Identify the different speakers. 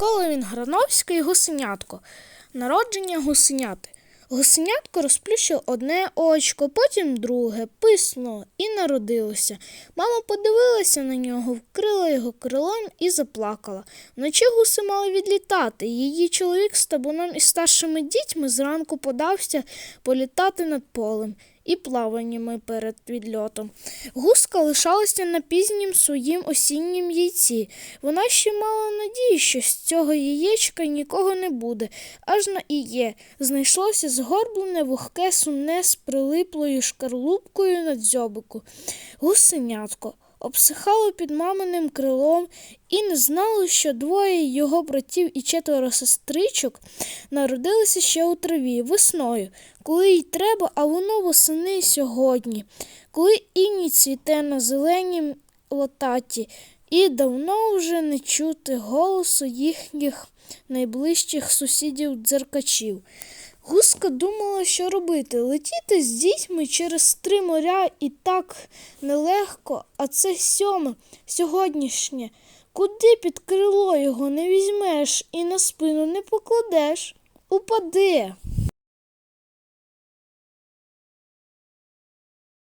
Speaker 1: Коловін Грановський і гусенятко. Народження гусеняти. Гусенятко розплющило одне очко, потім друге, писнуло і народилося. Мама подивилася на нього, вкрила його крилом і заплакала. Вночі гуси мали відлітати. Її чоловік з табуном і старшими дітьми зранку подався політати над полем і плаваннями перед відльотом. Гуска лишалася на пізнім своїм осіннім яйці. Вона ще мала надії, що з цього яєчка нікого не буде, аж на іє. Знайшлося згорблене вогке сумне з прилиплою шкарлупкою на дзьобику. Гусенятко обсихало під маминим крилом і не знало, що двоє його братів і четверо сестричок народилися ще у траві весною, коли й треба, а воно восени сьогодні, коли іній цвіте на зеленім лотаті, і давно вже не чути голосу їхніх найближчих сусідів дзеркачів. Гуска думала, що робити летіти з дітьми через три моря і так нелегко, а це сьоме, сьогоднішнє. Куди під крило його не візьмеш і на спину не покладеш? Упаде.